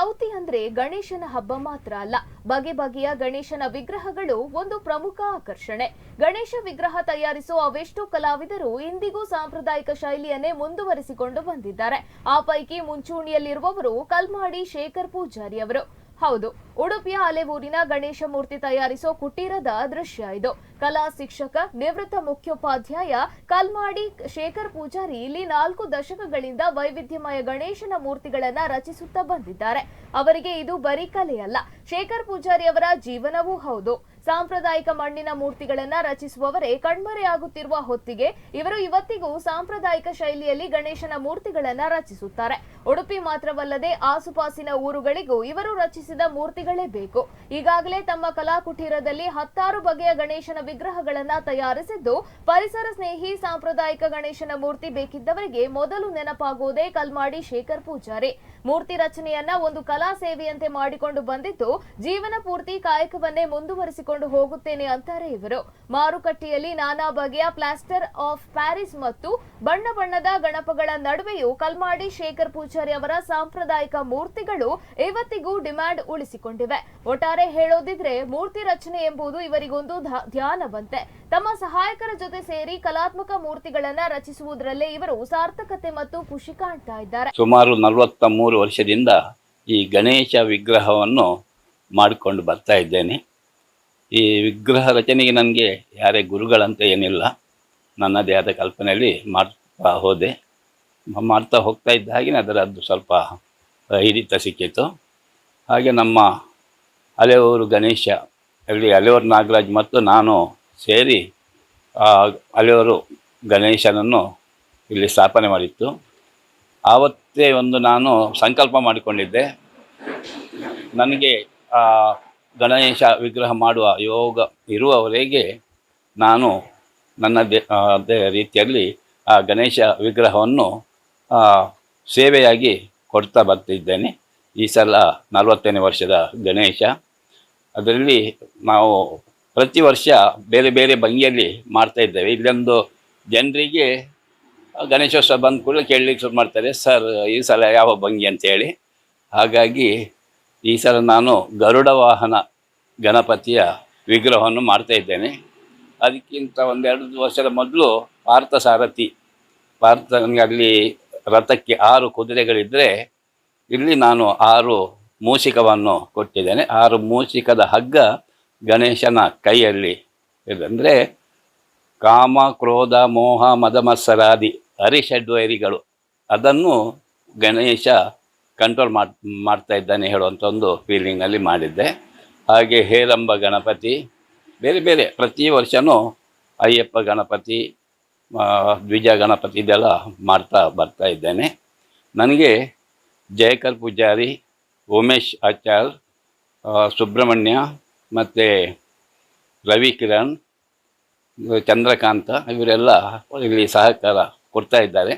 ಚೌತಿ ಅಂದ್ರೆ ಗಣೇಶನ ಹಬ್ಬ ಮಾತ್ರ ಅಲ್ಲ, ಬಗೆ ಬಗೆಯ ಗಣೇಶನ ವಿಗ್ರಹಗಳು ಒಂದು ಪ್ರಮುಖ ಆಕರ್ಷಣೆ. ಗಣೇಶ ವಿಗ್ರಹ ತಯಾರಿಸುವ ಅವೆಷ್ಟೋ ಕಲಾವಿದರು ಇಂದಿಗೂ ಸಾಂಪ್ರದಾಯಿಕ ಶೈಲಿಯನ್ನೇ ಮುಂದುವರಿಸಿಕೊಂಡು ಬಂದಿದ್ದಾರೆ. ಆ ಪೈಕಿ ಮುಂಚೂಣಿಯಲ್ಲಿರುವವರು ಕಲ್ಮಾಡಿ ಶೇಖರ್ ಪೂಜಾರಿ ಅವರು. ಹೌದು, ಉಡುಪಿಯ ಅಲೆವೂರಿನ ಗಣೇಶ ಮೂರ್ತಿ ತಯಾರಿಸೋ ಕುಟೀರದ ದೃಶ್ಯ ಇದು. ಕಲಾ ಶಿಕ್ಷಕ, ನಿವೃತ್ತ ಮುಖ್ಯೋಪಾಧ್ಯಾಯ ಕಲ್ಮಾಡಿ ಶೇಖರ್ ಪೂಜಾರಿ ಇಲ್ಲಿ ನಾಲ್ಕು ದಶಕಗಳಿಂದ ವೈವಿಧ್ಯಮಯ ಗಣೇಶನ ಮೂರ್ತಿಗಳನ್ನ ರಚಿಸುತ್ತಾ ಬಂದಿದ್ದಾರೆ. ಅವರಿಗೆ ಇದು ಬರೀ ಕಲೆಯಲ್ಲ, ಶೇಖರ್ ಪೂಜಾರಿ ಅವರ ಜೀವನವೂ ಹೌದು. ಸಾಂಪ್ರದಾಯಿಕ ಮಣ್ಣಿನ ಮೂರ್ತಿಗಳನ್ನ ರಚಿಸುವವರೇ ಕಣ್ಮರೆಯಾಗುತ್ತಿರುವ ಹೊತ್ತಿಗೆ ಇವರು ಇವತ್ತಿಗೂ ಸಾಂಪ್ರದಾಯಿಕ ಶೈಲಿಯಲ್ಲಿ ಗಣೇಶನ ಮೂರ್ತಿಗಳನ್ನ ರಚಿಸುತ್ತಾರೆ. ಉಡುಪಿ ಮಾತ್ರವಲ್ಲದೆ ಆಸುಪಾಸಿನ ಊರುಗಳಿಗೂ ಇವರು ರಚಿಸಿದ ಮೂರ್ತಿಗಳೇ ಬೇಕು. ಈಗಾಗಲೇ ತಮ್ಮ ಕಲಾಕುಟೀರದಲ್ಲಿ ಹತ್ತಾರು ಬಗೆಯ ಗಣೇಶನ ವಿಗ್ರಹಗಳನ್ನ ತಯಾರಿಸಿದ್ದು, ಪರಿಸರ ಸ್ನೇಹಿ ಸಾಂಪ್ರದಾಯಿಕ ಗಣೇಶನ ಮೂರ್ತಿ ಬೇಕಿದ್ದವರಿಗೆ ಮೊದಲು ನೆನಪಾಗುವುದೇ ಕಲ್ಮಾಡಿ ಶೇಖರ್ ಪೂಜಾರಿ. ಮೂರ್ತಿ ರಚನೆಯನ್ನ ಒಂದು ಕಲಾ ಸೇವೆಯಂತೆ ಮಾಡಿಕೊಂಡು ಬಂದಿದ್ದು, ಜೀವನ ಪೂರ್ತಿ ಕಾಯಕವನ್ನೇ ಮುಂದುವರಿಸಿಕೊಂಡು ಹೋಗುತ್ತೇನೆ ಅಂತಾರೆ ಇವರು. ಮಾರುಕಟ್ಟೆಯಲ್ಲಿ ನಾನಾ ಬಗೆಯ ಪ್ಲಾಸ್ಟರ್ ಆಫ್ ಪ್ಯಾರಿಸ್ ಮತ್ತು ಬಣ್ಣ ಬಣ್ಣದ ಗಣಪಗಳ ನಡುವೆಯೂ ಕಲ್ಮಾಡಿ ಶೇಖರ್ ಪೂಜಾರಿ ಅವರ ಸಾಂಪ್ರದಾಯಿಕ ಮೂರ್ತಿಗಳು ಇವತ್ತಿಗೂ ಡಿಮ್ಯಾಂಡ್ ಉಳಿಸಿಕೊಂಡಿವೆ. ಒಟ್ಟಾರೆ ಹೇಳೋದಿದ್ರೆ ಮೂರ್ತಿ ರಚನೆ ಎಂಬುದು ಇವರಿಗೊಂದು ಧ್ಯಾನವಂತೆ. ತಮ್ಮ ಸಹಾಯಕರ ಜೊತೆ ಸೇರಿ ಕಲಾತ್ಮಕ ಮೂರ್ತಿಗಳನ್ನ ರಚಿಸುವುದರಲ್ಲೇ ಇವರು ಸಾರ್ಥಕತೆ ಮತ್ತು ಖುಷಿ ಕಾಣ್ತಾ ಇದ್ದಾರೆ. ಸುಮಾರು ನಲವತ್ತ ಮೂರು ವರ್ಷದಿಂದ ಈ ಗಣೇಶ ವಿಗ್ರಹವನ್ನು ಮಾಡಿಕೊಂಡು ಬರ್ತಾ ಇದ್ದೇನೆ. ಈ ವಿಗ್ರಹ ರಚನೆಗೆ ನನಗೆ ಯಾರೇ ಗುರುಗಳಂತ ಏನಿಲ್ಲ. ನನ್ನದೇ ಆದ ಕಲ್ಪನೆಯಲ್ಲಿ ಮಾಡ್ತಾ ಹೋದೆ. ಮಾಡ್ತಾ ಹೋಗ್ತಾ ಇದ್ದ ಹಾಗೆ ಅದರದ್ದು ಸ್ವಲ್ಪ ಹಿಡಿತ ಸಿಕ್ಕಿತು. ಹಾಗೆ ನಮ್ಮ ಅಲೆಯೂರು ಗಣೇಶ, ಅಲ್ಲಿ ಅಲೆಯೂರು ನಾಗರಾಜ್ ಮತ್ತು ನಾನು ಸೇರಿ ಆ ಅಲೆಯೂರು ಗಣೇಶನನ್ನು ಇಲ್ಲಿ ಸ್ಥಾಪನೆ ಮಾಡಿತ್ತು. ಆವತ್ತೇ ಒಂದು ನಾನು ಸಂಕಲ್ಪ ಮಾಡಿಕೊಂಡಿದ್ದೆ. ನನಗೆ ಗಣೇಶ ವಿಗ್ರಹ ಮಾಡುವ ಯೋಗ ಇರುವವರೆಗೆ ನಾನು ನನ್ನ ದೇ ರೀತಿಯಲ್ಲಿ ಆ ಗಣೇಶ ವಿಗ್ರಹವನ್ನು ಸೇವೆಯಾಗಿ ಕೊಡ್ತಾ ಬರ್ತಿದ್ದೇನೆ. ಈ ಸಲ ನಲವತ್ತನೇ ವರ್ಷದ ಗಣೇಶ. ಅದರಲ್ಲಿ ನಾವು ಪ್ರತಿ ವರ್ಷ ಬೇರೆ ಬೇರೆ ಭಂಗಿಯಲ್ಲಿ ಮಾಡ್ತಾ ಇದ್ದೇವೆ. ಇಲ್ಲೊಂದು ಜನರಿಗೆ ಗಣೇಶೋತ್ಸವ ಬಂದ ಕೂಡಲೇ ಕೇಳಲಿಕ್ಕೆ ಶುರು ಮಾಡ್ತಾರೆ, ಸರ್, ಈ ಸಲ ಯಾವ ಭಂಗಿ? ಅಂತೇಳಿ. ಹಾಗಾಗಿ ಈ ಸಲ ನಾನು ಗರುಡ ವಾಹನ ಗಣಪತಿಯ ವಿಗ್ರಹವನ್ನು ಮಾಡ್ತಾ ಇದ್ದೇನೆ. ಅದಕ್ಕಿಂತ ಒಂದೆರಡು ವರ್ಷದ ಮೊದಲು ಪಾರ್ಥ ಸಾರಥಿ ಪಾರ್ಥ ಅಲ್ಲಿ ರಥಕ್ಕೆ ಆರು ಕುದುರೆಗಳಿದ್ದರೆ ಇಲ್ಲಿ ನಾನು ಆರು ಮೂಷಿಕವನ್ನು ಕೊಟ್ಟಿದ್ದೇನೆ. ಆರು ಮೂಷಿಕದ ಹಗ್ಗ ಗಣೇಶನ ಕೈಯಲ್ಲಿ ಇದಂದರೆ ಕಾಮ, ಕ್ರೋಧ, ಮೋಹ, ಮದಮತ್ಸರಾದಿ ಹರಿಷಡ್ವೈರಿಗಳು ಅದನ್ನು ಗಣೇಶ ಕಂಟ್ರೋಲ್ ಮಾಡ್, ಮಾಡ್ತಾ ಇದ್ದಾನೆ ಹೇಳುವಂಥ ಒಂದು ಫೀಲಿಂಗಲ್ಲಿ ಮಾಡಿದ್ದೆ. ಹಾಗೆ ಹೇರಂಬ ಗಣಪತಿ, ಬೇರೆ ಬೇರೆ ಪ್ರತಿ ವರ್ಷವೂ ಅಯ್ಯಪ್ಪ ಗಣಪತಿ ದ್ವಿಜ ಗಣಪತಿ ಇದೆಲ್ಲ ಮಾಡ್ತಾ ಬರ್ತಾ ಇದ್ದೇನೆ. ನನಗೆ ಜಯಕರ್ ಪೂಜಾರಿ, ಉಮೇಶ್ ಆಚಾರ್ ಸುಬ್ರಹ್ಮಣ್ಯ ಮತ್ತು ರವಿ ಕಿರಣ್ ಚಂದ್ರಕಾಂತ, ಇವರೆಲ್ಲ ಇಲ್ಲಿ ಸಹಕಾರ ಕೊಡ್ತಾ ಇದ್ದಾರೆ.